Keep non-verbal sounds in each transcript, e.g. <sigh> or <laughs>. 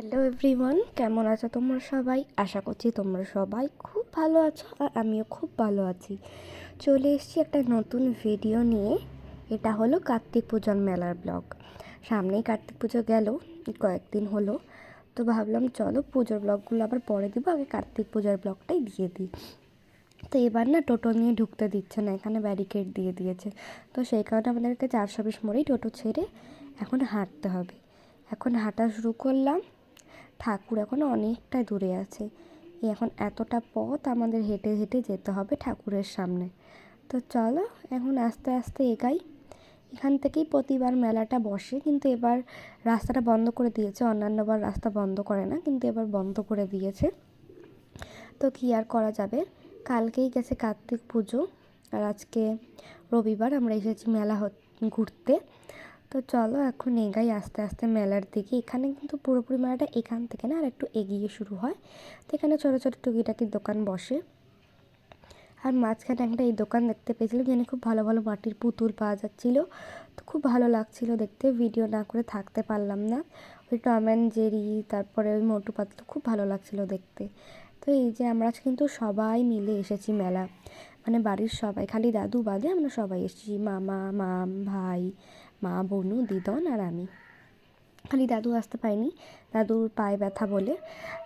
Hello everyone কেমন আছো তোমরা সবাই? আশা করছি তোমরা সবাই খুব ভালো আছো আর আমিও খুব ভালো আছি। চলে এসেছি একটা নতুন ভিডিও নিয়ে। এটা হলো কার্তিক পূজার মেলার ব্লগ সামনেই কার্তিক পুজো গেল, কয়েকদিন হলো। তো ভাবলাম চলো পুজোর ব্লগগুলো আবার পরে দিব, আগে কার্তিক পূজার ব্লগটাই দিয়ে দিই। তো এবার না টোটো নিয়ে ঢুকতে দিচ্ছে না, এখানে ব্যারিকেড দিয়ে দিয়েছে। তো সেই কারণে আমাদেরকে চারশো বিশ মোড়েই টোটো ছেড়ে এখন হাঁটতে হবে। এখন হাঁটা শুরু করলাম। ঠাকুর এখন অনেকটা দূরে আছে। এখন এতটা পথ আমাদের হেঁটে হেঁটে যেতে হবে ঠাকুরের সামনে। তো চলো, এখন আস্তে আস্তে এগাই। এখান থেকেই প্রতিবার মেলাটা বসে, কিন্তু এবার রাস্তাটা বন্ধ করে দিয়েছে। অন্যান্যবার রাস্তা বন্ধ করে না, কিন্তু এবার বন্ধ করে দিয়েছে। তো কী আর করা যাবে? কালকেই গেছে কার্তিক পুজো, আর আজকে রবিবার আমরা এসেছি মেলা ঘুরতে। তো চলো এখন এগাই আস্তে আস্তে মেলার দিকে। এখানে কিন্তু পুরোপুরি মেলাটা এখান থেকে না, আর একটু এগিয়ে শুরু হয়। তো এখানে ছোটো ছোটো টুকিটাকি দোকান বসে। আর মাঝখানে একটা এই দোকান দেখতে পেয়েছিলাম, যেখানে খুব ভালো ভালো মাটির পুতুল পাওয়া যাচ্ছিল। তো খুব ভালো লাগছিল দেখতে, ভিডিও না করে থাকতে পারলাম না। ওই টম অ্যান্ড জেরি, তারপরে ওই মোটু পাতলু, খুব ভালো লাগছিল দেখতে। তো এই যে আমরা কিন্তু সবাই মিলে এসেছি মেলা মানে বাড়ির সবাই, খালি দাদু বাদে আমরা সবাই এসেছি। মামা, মাম, ভাই, মা, বনু, দিদন আর আমি। খালি দাদু আসতে পারিনি, দাদুর পায়ে ব্যথা বলে।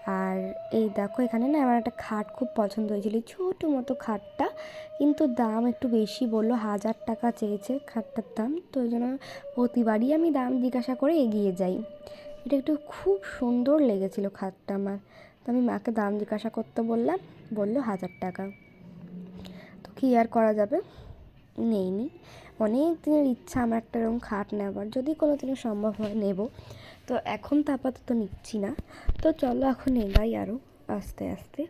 আর এই দেখো, এখানে না আমার একটা খাট খুব পছন্দ হয়েছিল। ছোটো মতো খাটটা, কিন্তু দাম একটু বেশি বলল, হাজার টাকা চেয়েছে খাটটার দাম। তো ওই জন্য প্রতিবারই আমি দাম জিজ্ঞাসা করে এগিয়ে যাই। এটা একটু খুব সুন্দর লেগেছিলো খাটটা আমার। তো আমি মাকে দাম জিজ্ঞাসা করতে বললাম, বলল হাজার টাকা। কী আর করা যাবে। নেইনি অনেক দিনের ইচ্ছা আমার একটা এরকম খাট নেওয়ার যদি কোনো দিনও সম্ভব হয় নেব। তো এখন তো আপাতত নিচ্ছি না। তো চলো এখন এগাই আরও আস্তে আস্তে।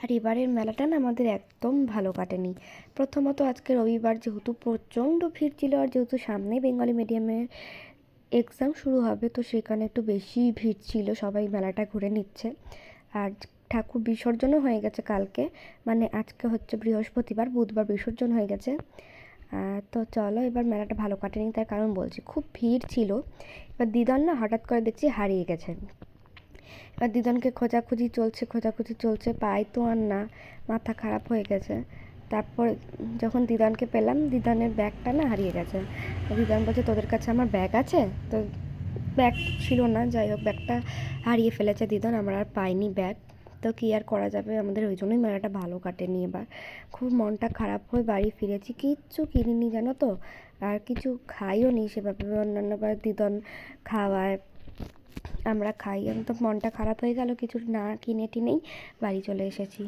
আর এবারের মেলাটা না আমাদের একদম ভালো কাটেনি। প্রথমত আজকে রবিবার যেহেতু প্রচণ্ড ভিড় ছিল আর যেহেতু সামনে বেঙ্গলি মিডিয়ামের এক্সাম শুরু হবে, তো সেখানে একটু বেশি ভিড় ছিল। সবাই মেলাটা ঘুরে নিচ্ছে। আর ঠাকুর বিসর্জনও হয়ে গেছে কালকে। মানে আজকে হচ্ছে বৃহস্পতিবার, বুধবার বিসর্জন হয়ে গেছে। তো চলো এবার মেলাটা ভালো কাটেনি তার কারণ বলছি, খুব ভিড় ছিল। এবার দিদন না হঠাৎ করে দেখছি হারিয়ে গেছে। এবার দিদনকে খোঁজাখুঁজি চলছে খোঁজাখুঁজি চলছে, পাই তো আর না, মাথা খারাপ হয়ে গেছে। তারপর যখন দিদানকে পেলাম, দিদানের ব্যাগটা না হারিয়ে গেছে। দিদান বলছে, তোদের কাছে আমার ব্যাগ আছে? তো ব্যাগ ছিল না, যাই হোক, ব্যাগটা হারিয়ে ফেলেছে দিদান, আমরা আর পাইনি ব্যাগ। তো কী আর করা যাবে? আমাদের ওই জন্যই মেলাটা ভালো কাটেনি এবার। খুব মনটা খারাপ হয়ে বাড়ি ফিরেছি। কিচ্ছু কিনিনি, জানো তো? আর কিছু খাইও নি সেভাবে। অন্যান্যবার দিদন খাওয়ায় আমরা খাই। আমি তো মনটা খারাপ হয়ে গেল, কিছু না কিনে টিনেই বাড়ি চলে এসেছি।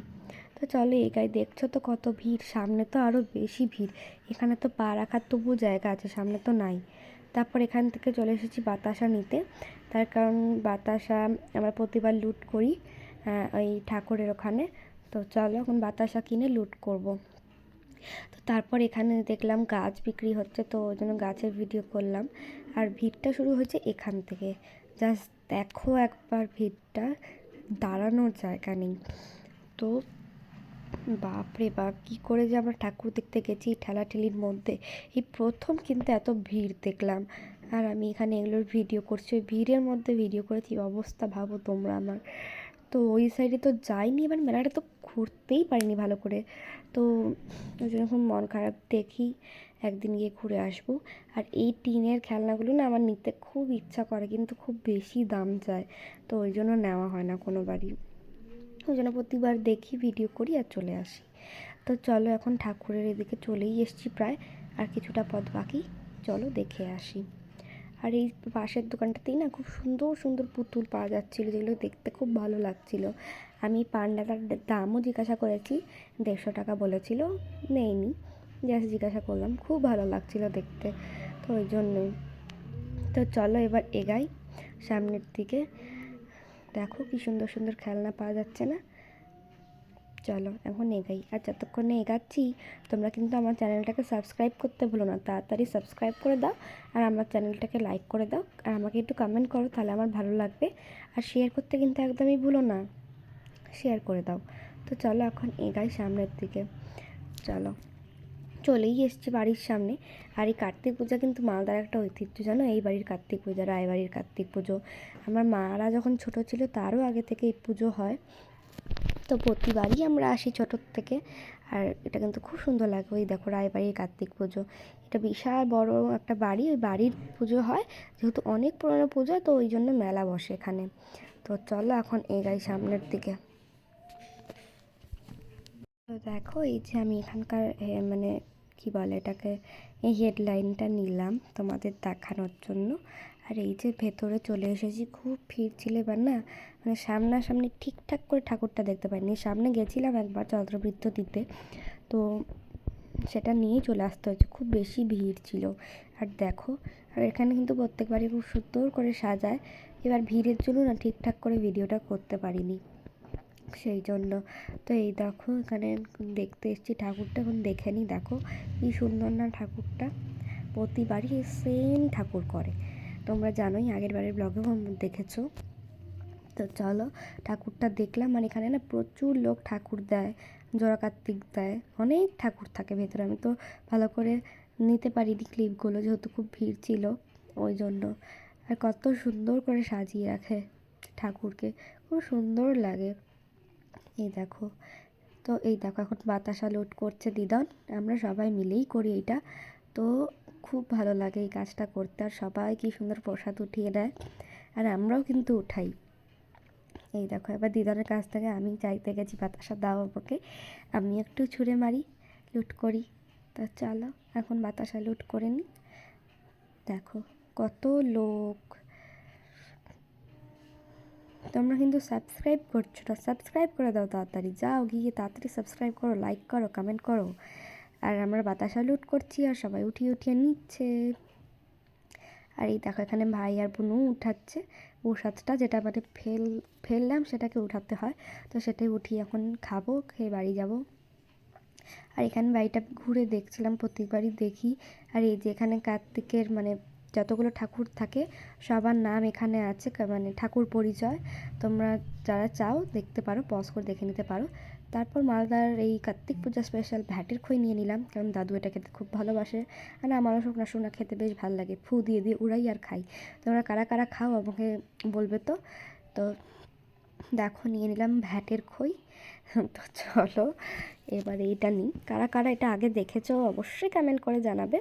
তো চলো এগাই দেখছ তো কত ভিড়? সামনে তো আরও বেশি ভিড়। এখানে তো পা রাখার তবু জায়গা আছে, সামনে তো নাই। তারপর এখান থেকে চলে এসেছি বাতাসা নিতে। তার কারণ বাতাসা আমরা প্রতিবার লুট করি। ওই ঠাকুরের ওখানে। তো চলো এখন বাতাসা কিনে লুট করব। তো তারপর এখানে দেখলাম গাছ বিক্রি হচ্ছে, তো ওই জন্য গাছের ভিডিও করলাম। আর ভিড়টা শুরু হয়েছে এখান থেকে। জাস্ট দেখো একবার ভিড়টা, দাঁড়ানোর জায়গা নেই। তো বাপরে বাপ, কী করে যে আমরা ঠাকুর দেখতে গেছি ঠেলাঠেলির মধ্যে। এই প্রথম কিন্তু এত ভিড় দেখলাম। আর আমি এখানে এগুলোর ভিডিও করছি। ওই ভিড়ের মধ্যে ভিডিও করেছি অবস্থা ভাবো তোমরা আমার। তো ওই সাইডে তো যাইনি, এবার মেলাটা তো ঘুরতেই পারিনি ভালো করে। তো ওই জন্য খুব মন খারাপ, দেখি একদিন গিয়ে ঘুরে আসব। আর এই টিনের খেলনাগুলো না আমার নিতে খুব ইচ্ছা করে, কিন্তু খুব বেশি দাম যায় তো ওই জন্য নেওয়া হয় না কোনো বাড়ি ওই জন্য প্রতিবার দেখি ভিডিও করি আর চলে আসি। তো চলো এখন ঠাকুরের এদিকে চলেই এসছি প্রায়। আর কিছুটা পথ বাকি, চলো দেখে আসি। আর এই পাশের দোকানটাতেই না খুব সুন্দর সুন্দর পুতুল পাওয়া যাচ্ছিল, যেগুলো দেখতে খুব ভালো লাগছিল। আমি পান্ডাটার দামও জিজ্ঞাসা করেছি, দেড়শো টাকা বলেছিল নেইনি জাস্ট জিজ্ঞাসা করলাম, খুব ভালো লাগছিল দেখতে। তো ওই জন্যই। তো চলো এবার এগাই, সামনের দিকে। দেখো কি সুন্দর সুন্দর খেলনা পাওয়া যাচ্ছে না। চলো, এখন এগাই। আর যতক্ষণে এগাচ্ছি, তোমরা কিন্তু আমার চ্যানেলটাকে সাবস্ক্রাইব করতে ভুলো না। তাড়াতাড়ি সাবস্ক্রাইব করে দাও, আর আমার চ্যানেলটাকে লাইক করে দাও, আর আমাকে একটু কমেন্ট করো, তাহলে আমার ভালো লাগবে। আর শেয়ার করতে কিন্তু একদমই ভুলো না। শেয়ার করে দাও। তো চলো, এখন এগাই সামনের দিকে। চলো। চলেই এসছে বাড়ির সামনে। আর এই কার্তিক পূজা কিন্তু মালদার একটা ঐতিহ্য, জানো? এই বাড়ির কার্তিক পূজা, রায়বাড়ির কার্তিক পুজো। আমার মারা যখন ছোট ছিল, তারও আগে থেকে এই পুজো হয়। তো প্রতিবারই আমরা আসি ছোটোর থেকে। আর এটা কিন্তু খুব সুন্দর লাগে। ওই দেখো রায়বাড়ির কার্তিক পুজো। এটা বিশাল বড় একটা বাড়ি। ওই বাড়ির পুজো হয়। যেহেতু অনেক পুরনো পুজো, তো ওই জন্য মেলা বসে এখানে। তো চলো এখন এগাই সামনের দিকে। তো দেখো, এই যে আমি এখানকার মানে কি বলে এটাকে, এই হেডলাইনটা নিলাম তোমাদের দেখানোর জন্য। আর এই যে ভেতরে চলে এসেছি, খুব ভিড় ছিল এবার না? মানে সামনাসামনি ঠিকঠাক করে ঠাকুরটা দেখতে পাইনি। সামনে গেছিলাম একবার চন্দ্রবৃত্ত দিতে। তো সেটা নিয়েই চলে আসতে হয়েছে। খুব বেশি ভিড় ছিল। আর দেখো, আর এখানে কিন্তু প্রত্যেকবারই খুব সুন্দর করে সাজায়। এবার ভিড়ের জন্য না ঠিকঠাক করে ভিডিওটা করতে পারিনি। সেই জন্য। তো এই দেখো, এখানে দেখতে এসেছি ঠাকুরটা, এখন দেখে নিই দেখো কি সুন্দর না ঠাকুরটা। প্রতিবারই সেম ঠাকুর করে। তোমরা জানোই আগের বারের ব্লগেও দেখেছ। তো চলো, ঠাকুরটা দেখলাম মানে এখানে না প্রচুর লোক ঠাকুর দেয় জোড়া কার্তিক দেয়, অনেক ঠাকুর থাকে ভেতরে। আমি তো ভালো করে নিতে পারিনি ক্লিপগুলো যেহেতু খুব ভিড় ছিল ওই জন্য। আর কত সুন্দর করে সাজিয়ে রাখে ঠাকুরকে, খুব সুন্দর লাগে। এই দেখো, তো এই দেখো, এখন বাতাসা লোড করছে দিদন। আমরা সবাই মিলেই করি এটা তো খুব ভালো লাগে এই কাজটা করতে। আর সবাই কি সুন্দর প্রসাদ উঠিয়ে দেয়। আর আমরাও কিন্তু উঠাই। এই দেখো, এবার দিদনের কাছ থেকে আমি চাইতে গেছি বাতাসা দাও আমাকে। আমি একটু ছুঁড়ে মারি, লুট করি। তা চলো, এখন বাতাসা লুট করে নিই। দেখো, কত লোক। তোমরা কিন্তু সাবস্ক্রাইব করছ না। সাবস্ক্রাইব করে দাও তাড়াতাড়ি। যাও গিয়ে তাড়াতাড়ি সাবস্ক্রাইব করো লাইক করো কমেন্ট করো। আর আমরা বাতাসা লুট করছি আর সবাই উঠিয়ে উঠিয়ে নিচ্ছে। আর এই দেখো এখানে ভাই আর বোনও উঠাচ্ছে। প্রসাদটা যেটা মানে ফেল, ফেললাম সেটাকে উঠাতে হয়। তো সেটাই উঠিয়ে এখন খাব, খেয়ে বাড়ি যাব। আর এখানে বাড়িটা ঘুরে দেখছিলাম প্রত্যেকবারই দেখি। আর এই যে এখানে কার্তিকের মানে যতগুলো ঠাকুর থাকে, সবার নাম এখানে আছে মানে ঠাকুর পরিচয়। তোমরা যারা চাও দেখতে পারো পজ করে দেখে নিতে পারো। তারপর মালদার এই কার্তিক পূজা স্পেশাল ভ্যাটের খই নিয়ে নিলাম। কারণ দাদু এটা খেতে খুব ভালোবাসে। আর আমারও শুকনা শুকনা খেতে বেশ ভালো লাগে। ফু দিয়ে দিয়ে উড়াই আর খাই। তোমরা কারা কারা খাও আমাকে বলবে তো? তো দেখো, নিয়ে নিলাম ভ্যাটের খই। তো চলো, এবার এইটা নিই। কারা কারা এটা আগে দেখেছ অবশ্যই কমেন্ট করে জানাবে।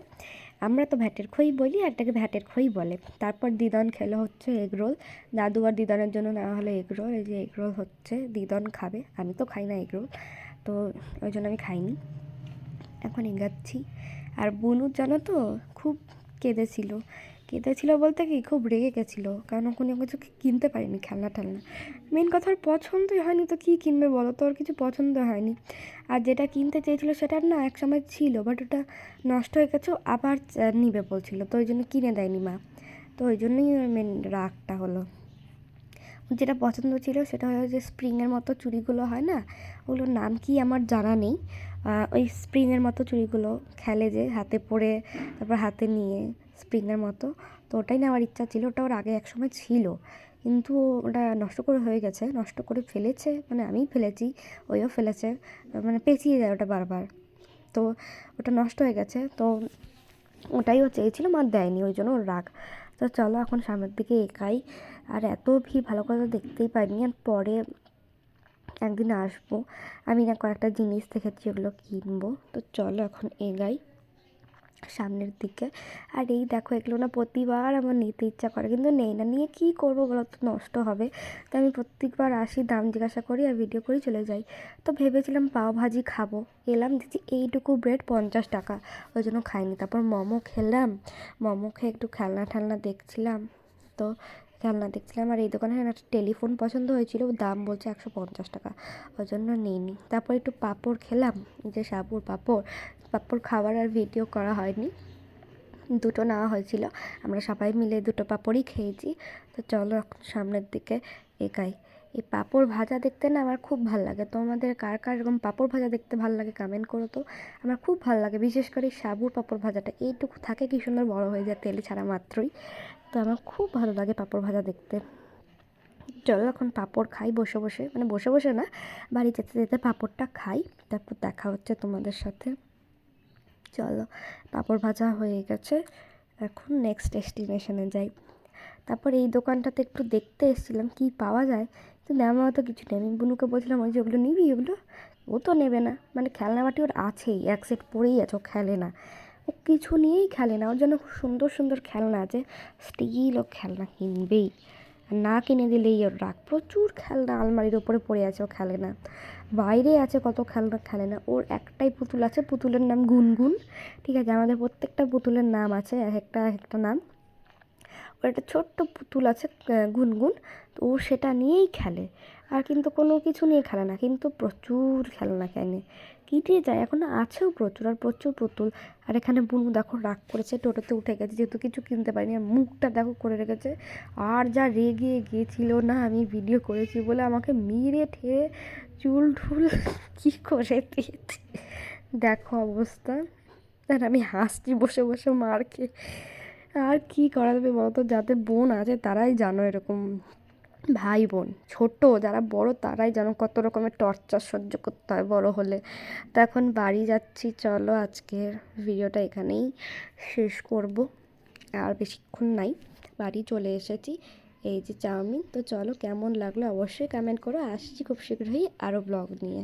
আমরা তো ভ্যাটের খই বলি এটাকে ভ্যাটের খই বলে। তারপর দিদন খেলো হচ্ছে এগরোল দাদু আর দিদনের জন্য নেওয়া হলো এগরোল এই যে এগরোল হচ্ছে, দিদন খাবে। আমি তো খাই না এগরোল তো ওই জন্য আমি খাইনি। এখন এগাচ্ছি। আর বুনু জানো তো, খুব কেঁদেছিল। কেঁদেছিল বলতে কি, খুব রেগে গেছিল। কারণ কোনো কিছু কিনতে পারিনি, খেলনা টেলনা। মেন কথা ওর পছন্দই হয়নি তো, কী কিনবে বলো তো? ওর কিছু পছন্দ হয়নি। আর যেটা কিনতে চেয়েছিলো সেটা না এক সময় ছিল বাট ওটা নষ্ট হয়ে গেছে আবার নিবে বলছিল। তো ওই জন্য কিনে দেয়নি মা। তো ওই জন্যই মেন রাগটা হলো। যেটা পছন্দ ছিল সেটা হলো যে স্প্রিংয়ের মতো চুড়িগুলো হয় না, ওগুলোর নাম কি আমার জানা নেই। ওই স্প্রিংয়ের মতো চুড়িগুলো খেলে যে, হাতে পরে, তারপর হাতে নিয়ে। স্প্রিংয়ের মতো। তো ওটাই নেওয়ার ইচ্ছা ছিল, ওটা ওর আগে এক সময় ছিল। কিন্তু ওটা নষ্ট করে হয়ে গেছে, নষ্ট করে ফেলেছে মানে আমিই ফেলেছি, ওইও ফেলেছে মানে পেঁচিয়ে যায় ওটা বারবার। তো ওটা নষ্ট হয়ে গেছে, তো ওটাই ও চেয়েছিল, মা দেয়নি, ওই জন্য ওর রাগ। তো চলো এখন সামনের দিকে একাই, আর এত ভিড়, ভালো করে দেখতেই পারিনি, আর পরে একদিন আসব। আমি না কয়েকটা জিনিস দেখেছি, ওগুলো কিনবো। তো চলো এখন এগাই। সামনের দিকে। আর এই দেখো, এগুলো না প্রতিবার আমার নিতে ইচ্ছা করে, কিন্তু নেই না। নিয়ে কী করব বলো তো? নষ্ট হবে। তো আমি প্রত্যেকবার আসি, দাম জিজ্ঞাসা করি আর ভিডিও করি, চলে যাই। তো ভেবেছিলাম পাও ভাজি খাব। এলাম দেখছি এইটুকু ব্রেড পঞ্চাশ টাকা। ওই জন্য খাইনি। তারপর মোমো খেলাম। মোমো খেয়ে একটু খেলনা ঠেলনা দেখছিলাম। তো খেলনা দেখছিলাম আর এই দোকানে একটা টেলিফোন পছন্দ হয়েছিল, দাম বলছে একশো পঞ্চাশ টাকা। ওই জন্য নিইনি। তারপর একটু পাঁপড় খেলাম যে সাবুর পাঁপড়। পাঁপড় খাওয়ার আর ভিডিও করা হয়নি, দুটো নেওয়া হয়েছিল। আমরা সবাই মিলে দুটো পাঁপড়ই খেয়েছি। তো চলো এখন সামনের দিকে এগাই। এই পাঁপড় ভাজা দেখতে না আমার খুব ভালো লাগে। তোমাদের কার কার এরকম পাঁপড় ভাজা দেখতে ভালো লাগে কমেন্ট করো তো। আমার খুব ভালো লাগে, বিশেষ করে সাবুর পাঁপড় ভাজাটা। এইটুকু থাকে কি সুন্দর বড় হয়ে যায় তেল ছাড়া মাত্রই। তো আমার খুব ভালো লাগে পাঁপড় ভাজা দেখতে। চলো এখন পাঁপড় খাই বসে বসে মানে বসে বসে না, বাড়ি যেতে যেতে পাঁপড়টা খাই, তারপর দেখা হচ্ছে তোমাদের সাথে। চলো, পাঁপড় ভাজা হয়ে গেছে, এখন নেক্সট ডেস্টিনেশনে যাই। তারপর এই দোকানটাতে একটু দেখতে এসেছিলাম, কি পাওয়া যায়, কিন্তু নেওয়ার মতো কিছু নেই। আমি বুনুকে বলছিলাম, ওই যে ওগুলো নিবি ওগুলো ও তো নেবে না মানে খেলনা বাটি ওর আছেই, এক সেট পড়েই আছে, ও খেলে না। ও কিছু নিয়েই খেলে না, ওর জন্য সুন্দর সুন্দর খেলনা আছে, স্টিল ও খেলনা কিনবেই। না কিনে দিলেই ওর রাগ, প্রচুর খেলনা আলমারির ওপরে পড়ে আছে ও খেলে না। বাইরে আছে কত খেলনা খেলে না, ওর একটাই পুতুল আছে, পুতুলের নাম গুনগুন, ঠিক আছে? আমাদের প্রত্যেকটা পুতুলের নাম আছে, এক একটা এক একটা নাম। ওর একটা ছোট্ট পুতুল আছে গুনগুন, তো ও সেটা নিয়েই খেলে। আর কিন্তু কোনো কিছু নিয়ে খেলে না, কিন্তু প্রচুর খেলনা কেনে। কিনে যায়। এখন আছেও প্রচুর আর প্রচুর পুতুল। আর এখানে বুনু দেখো রাগ করেছে, টোটোতে উঠে গেছে, যেহেতু কিছু কিনতে পারিনি। আর মুখটা দেখো করে রেখেছে। আর যা রেগে গিয়েছিল না, আমি ভিডিও করেছি বলে আমাকে মেরে ঠেয়ে চুল ঠুল <laughs> কী করে দিয়েছে? দেখো অবস্থা। আর আমি হাসছি, বসে বসে মার খেয়ে। আর কি করা যাবে বলতো যাদের বোন আছে তারাই জানো এরকম ভাই বোন ছোট যারা বড় তারাই যেন কত রকমের টর্চার সহ্য করতে হয় বড় হলে। তো এখন বাড়ি যাচ্ছি, চলো আজকের ভিডিওটা এখানেই শেষ করব। আর বেশিক্ষণ নাই, বাড়ি চলে এসেছি, এই যে চাউমিন। তো চলো কেমন লাগল অবশ্যই কমেন্ট করো। আসছি খুব শীঘ্রই আরও ব্লগ নিয়ে।